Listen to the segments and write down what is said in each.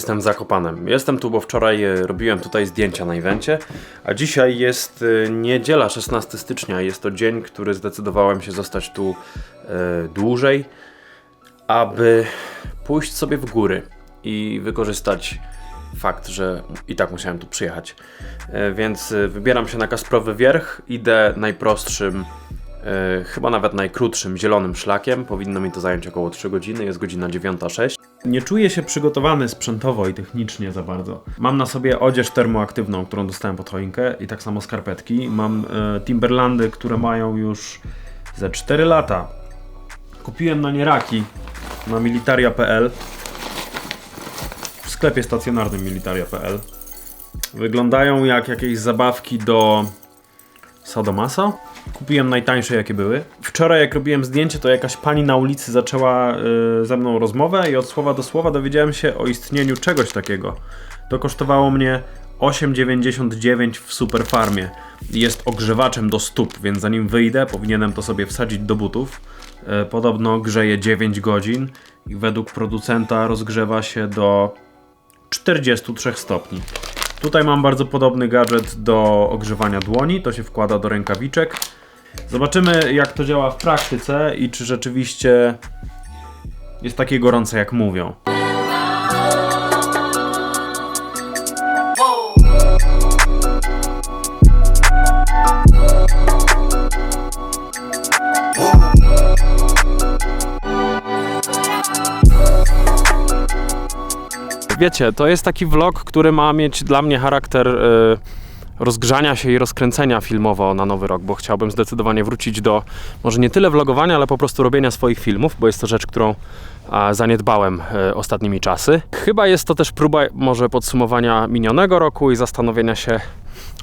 Jestem Zakopanem. Jestem tu, bo wczoraj e, robiłem tutaj zdjęcia na evencie, a dzisiaj jest e, niedziela 16 stycznia. Jest to dzień, który zdecydowałem się zostać tu e, dłużej, aby pójść sobie w góry i wykorzystać fakt, że i tak musiałem tu przyjechać. Więc wybieram się na Kasprowy Wierch, idę najprostszym, chyba nawet najkrótszym zielonym szlakiem. Powinno mi to zająć około 3 godziny, jest godzina 9.06. Nie czuję się przygotowany sprzętowo i technicznie za bardzo. Mam na sobie odzież termoaktywną, którą dostałem pod choinkę i tak samo skarpetki. Mam e, Timberlandy, które mają już ze 4 lata. Kupiłem na nie raki na militaria.pl w sklepie stacjonarnym militaria.pl. Wyglądają jak jakieś zabawki do Sadomasa. Kupiłem najtańsze jakie były. Wczoraj jak robiłem zdjęcie, to jakaś pani na ulicy zaczęła y, ze mną rozmowę i od słowa do słowa dowiedziałem się o istnieniu czegoś takiego. To kosztowało mnie 8,99 w Superfarmie. Jest ogrzewaczem do stóp, więc zanim wyjdę, powinienem to sobie wsadzić do butów. E, Podobno grzeje 9 godzin i według producenta rozgrzewa się do 43 stopni. Tutaj mam bardzo podobny gadżet do ogrzewania dłoni, to się wkłada do rękawiczek. Zobaczymy jak to działa w praktyce i czy rzeczywiście jest takie gorące jak mówią. Wiecie, to jest taki vlog, który ma mieć dla mnie charakter y, rozgrzania się i rozkręcenia filmowo na nowy rok, bo chciałbym zdecydowanie wrócić do może nie tyle vlogowania, ale po prostu robienia swoich filmów, bo jest to rzecz, którą a, zaniedbałem e, ostatnimi czasy. Chyba jest to też próba może podsumowania minionego roku i zastanowienia się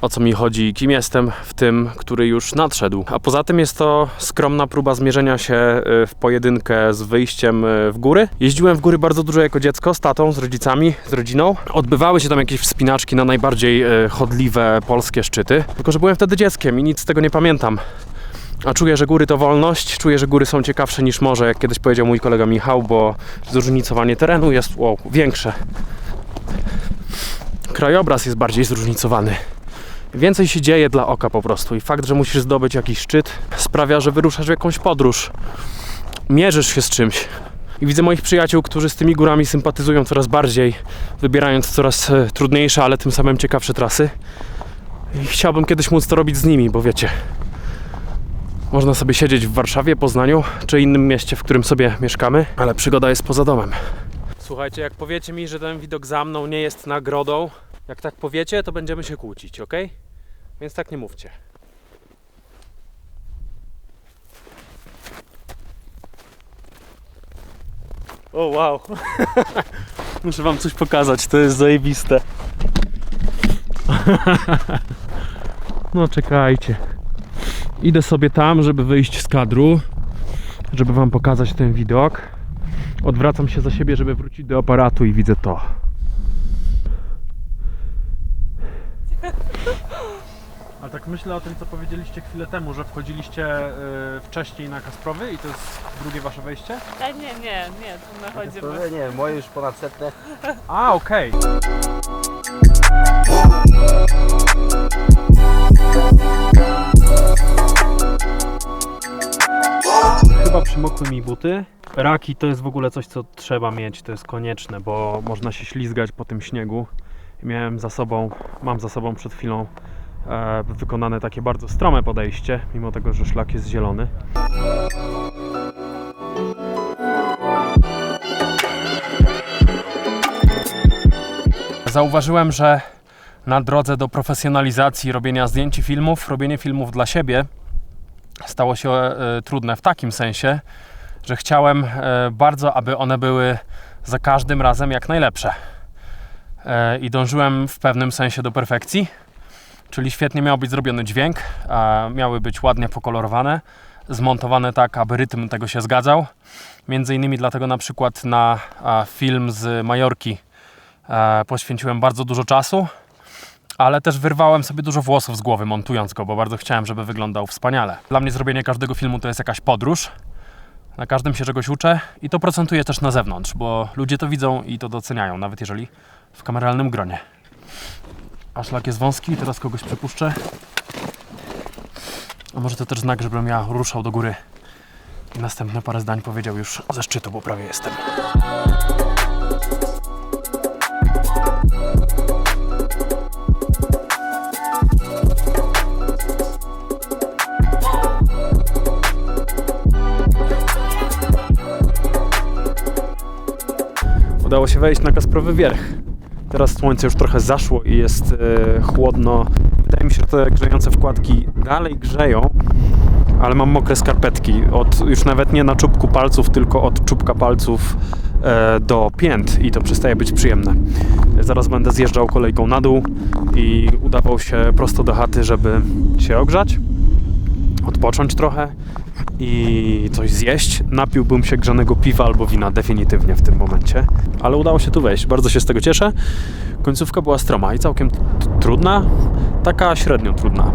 o co mi chodzi i kim jestem w tym, który już nadszedł. A poza tym jest to skromna próba zmierzenia się y, w pojedynkę z wyjściem y, w góry. Jeździłem w góry bardzo dużo jako dziecko z tatą, z rodzicami, z rodziną. Odbywały się tam jakieś wspinaczki na najbardziej chodliwe polskie szczyty. Tylko, że byłem wtedy dzieckiem i nic z tego nie pamiętam. A czuję, że góry to wolność, czuję, że góry są ciekawsze niż morze, jak kiedyś powiedział mój kolega Michał, bo zróżnicowanie terenu jest wow, większe. Krajobraz jest bardziej zróżnicowany. Więcej się dzieje dla oka po prostu i fakt, że musisz zdobyć jakiś szczyt sprawia, że wyruszasz w jakąś podróż. Mierzysz się z czymś. I widzę moich przyjaciół, którzy z tymi górami sympatyzują coraz bardziej, wybierając coraz e, trudniejsze, ale tym samym ciekawsze trasy. I chciałbym kiedyś móc to robić z nimi, bo wiecie, można sobie siedzieć w Warszawie, Poznaniu czy innym mieście, w którym sobie mieszkamy, ale przygoda jest poza domem. Słuchajcie, jak powiecie mi, że ten widok za mną nie jest nagrodą, jak tak powiecie, to będziemy się kłócić, ok? Więc tak nie mówcie. O wow. Muszę wam coś pokazać, to jest zajebiste. no czekajcie. Idę sobie tam, żeby wyjść z kadru, żeby wam pokazać ten widok. Odwracam się za siebie, żeby wrócić do aparatu i widzę to. A tak myślę o tym, co powiedzieliście chwilę temu, że wchodziliście y, wcześniej na Kasprowy i to jest drugie wasze wejście? A nie, nie, nie, tu nachodzimy. To nie, moje już ponad setne. A, okej. Przymokły mi buty. Raki to jest w ogóle coś, co trzeba mieć, to jest konieczne, bo można się ślizgać po tym śniegu. Miałem za sobą, mam za sobą przed chwilą e, wykonane takie bardzo strome podejście, mimo tego, że szlak jest zielony. Zauważyłem, że na drodze do profesjonalizacji robienia zdjęć i filmów, robienie filmów dla siebie stało się e, trudne w takim sensie, że chciałem e, bardzo, aby one były za każdym razem jak najlepsze. E, I dążyłem w pewnym sensie do perfekcji, czyli świetnie miał być zrobiony dźwięk, miały być ładnie pokolorowane, zmontowane tak, aby rytm tego się zgadzał. Między innymi dlatego na przykład na film z Majorki poświęciłem bardzo dużo czasu, ale też wyrwałem sobie dużo włosów z głowy montując go, bo bardzo chciałem, żeby wyglądał wspaniale. Dla mnie zrobienie każdego filmu to jest jakaś podróż. Na każdym się czegoś uczę i to procentuje też na zewnątrz, bo ludzie to widzą i to doceniają, nawet jeżeli w kameralnym gronie. A szlak jest wąski, teraz kogoś przepuszczę. A może to też znak, żebym ja ruszał do góry i następne parę zdań powiedział już ze szczytu, bo prawie jestem. Udało się wejść na Kasprowy Wierch. Teraz słońce już trochę zaszło i jest e, chłodno. Wydaje mi się, że te grzejące wkładki dalej grzeją, ale mam mokre skarpetki. Od, już nawet nie na czubku palców, tylko od czubka palców e, do pięt i to przestaje być przyjemne. Zaraz będę zjeżdżał kolejką na dół i udawał się prosto do chaty, żeby się ogrzać, odpocząć trochę i coś zjeść. Napiłbym się grzanego piwa albo wina definitywnie w tym momencie, ale udało się tu wejść. Bardzo się z tego cieszę. Końcówka była stroma i całkiem trudna, taka średnio trudna.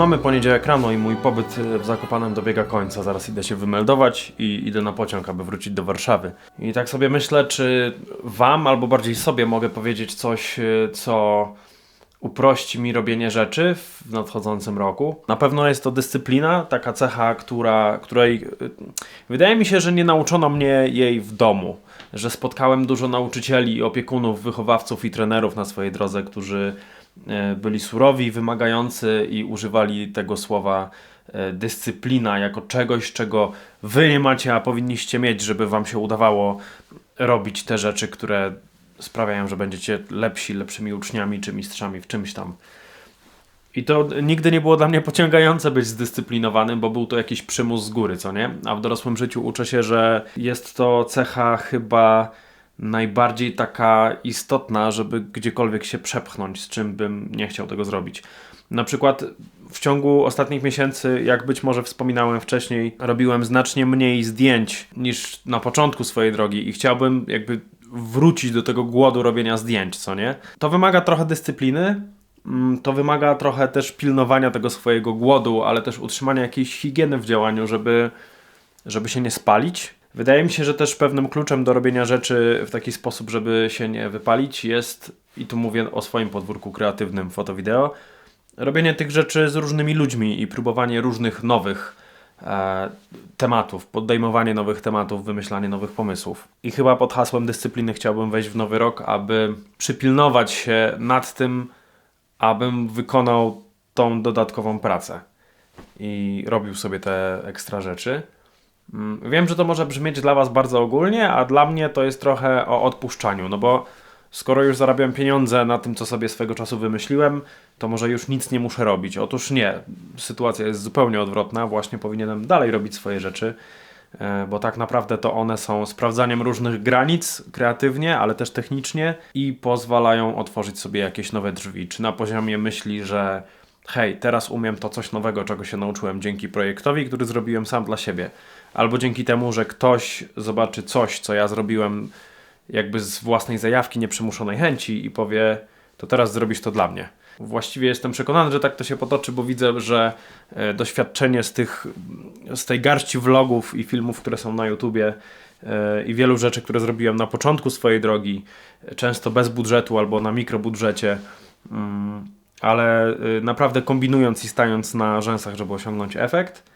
Mamy poniedziałek rano i mój pobyt w Zakopanem dobiega końca. Zaraz idę się wymeldować i idę na pociąg, aby wrócić do Warszawy. I tak sobie myślę, czy wam, albo bardziej sobie mogę powiedzieć coś, y, co uprości mi robienie rzeczy w nadchodzącym roku. Na pewno jest to dyscyplina, taka cecha, która, której y, wydaje mi się, że nie nauczono mnie jej w domu. Że spotkałem dużo nauczycieli, opiekunów, wychowawców i trenerów na swojej drodze, którzy byli surowi, wymagający i używali tego słowa e, dyscyplina jako czegoś, czego wy nie macie, a powinniście mieć, żeby wam się udawało robić te rzeczy, które sprawiają, że będziecie lepsi, lepszymi uczniami czy mistrzami w czymś tam. I to nigdy nie było dla mnie pociągające być zdyscyplinowanym, bo był to jakiś przymus z góry, co nie? A w dorosłym życiu uczę się, że jest to cecha chyba najbardziej taka istotna, żeby gdziekolwiek się przepchnąć, z czym bym nie chciał tego zrobić. Na przykład w ciągu ostatnich miesięcy, jak być może wspominałem wcześniej, robiłem znacznie mniej zdjęć niż na początku swojej drogi i chciałbym jakby wrócić do tego głodu robienia zdjęć, co nie? To wymaga trochę dyscypliny, mm, to wymaga trochę też pilnowania tego swojego głodu, ale też utrzymania jakiejś higieny w działaniu, żeby, żeby się nie spalić. Wydaje mi się, że też pewnym kluczem do robienia rzeczy w taki sposób, żeby się nie wypalić jest, i tu mówię o swoim podwórku kreatywnym foto-wideo, robienie tych rzeczy z różnymi ludźmi i próbowanie różnych nowych e, tematów, podejmowanie nowych tematów, wymyślanie nowych pomysłów. I chyba pod hasłem dyscypliny chciałbym wejść w nowy rok, aby przypilnować się nad tym, abym wykonał tą dodatkową pracę i robił sobie te ekstra rzeczy. Mm, Wiem, że to może brzmieć dla Was bardzo ogólnie, a dla mnie to jest trochę o odpuszczaniu, no bo skoro już zarabiam pieniądze na tym, co sobie swego czasu wymyśliłem, to może już nic nie muszę robić. Otóż nie, sytuacja jest zupełnie odwrotna, właśnie powinienem dalej robić swoje rzeczy, e, bo tak naprawdę to one są sprawdzaniem różnych granic kreatywnie, ale też technicznie i pozwalają otworzyć sobie jakieś nowe drzwi, czy na poziomie myśli, że hej, teraz umiem to coś nowego, czego się nauczyłem dzięki projektowi, który zrobiłem sam dla siebie, albo dzięki temu, że ktoś zobaczy coś, co ja zrobiłem jakby z własnej zajawki, nieprzymuszonej chęci i powie, to teraz zrobisz to dla mnie. Właściwie jestem przekonany, że tak to się potoczy, bo widzę, że e, doświadczenie z, tych, z tej garści vlogów i filmów, które są na YouTubie e, i wielu rzeczy, które zrobiłem na początku swojej drogi, często bez budżetu albo na mikrobudżecie, mm, ale e, naprawdę kombinując i stając na rzęsach, żeby osiągnąć efekt,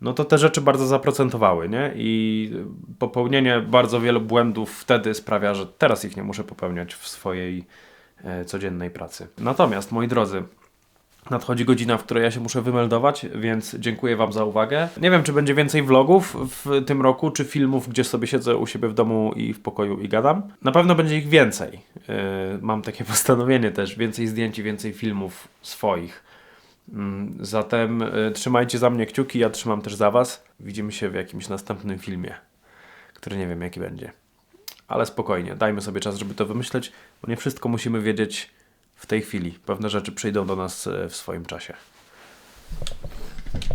no to te rzeczy bardzo zaprocentowały, nie? I popełnienie bardzo wielu błędów wtedy sprawia, że teraz ich nie muszę popełniać w swojej e, codziennej pracy. Natomiast, moi drodzy, nadchodzi godzina, w której ja się muszę wymeldować, więc dziękuję Wam za uwagę. Nie wiem, czy będzie więcej vlogów w tym roku, czy filmów, gdzie sobie siedzę u siebie w domu i w pokoju i gadam. Na pewno będzie ich więcej. E, Mam takie postanowienie też, więcej zdjęć więcej filmów swoich. Mm, Zatem y, trzymajcie za mnie kciuki, ja trzymam też za Was. Widzimy się w jakimś następnym filmie, który nie wiem jaki będzie. Ale spokojnie, dajmy sobie czas, żeby to wymyśleć, bo nie wszystko musimy wiedzieć w tej chwili. Pewne rzeczy przyjdą do nas y, w swoim czasie.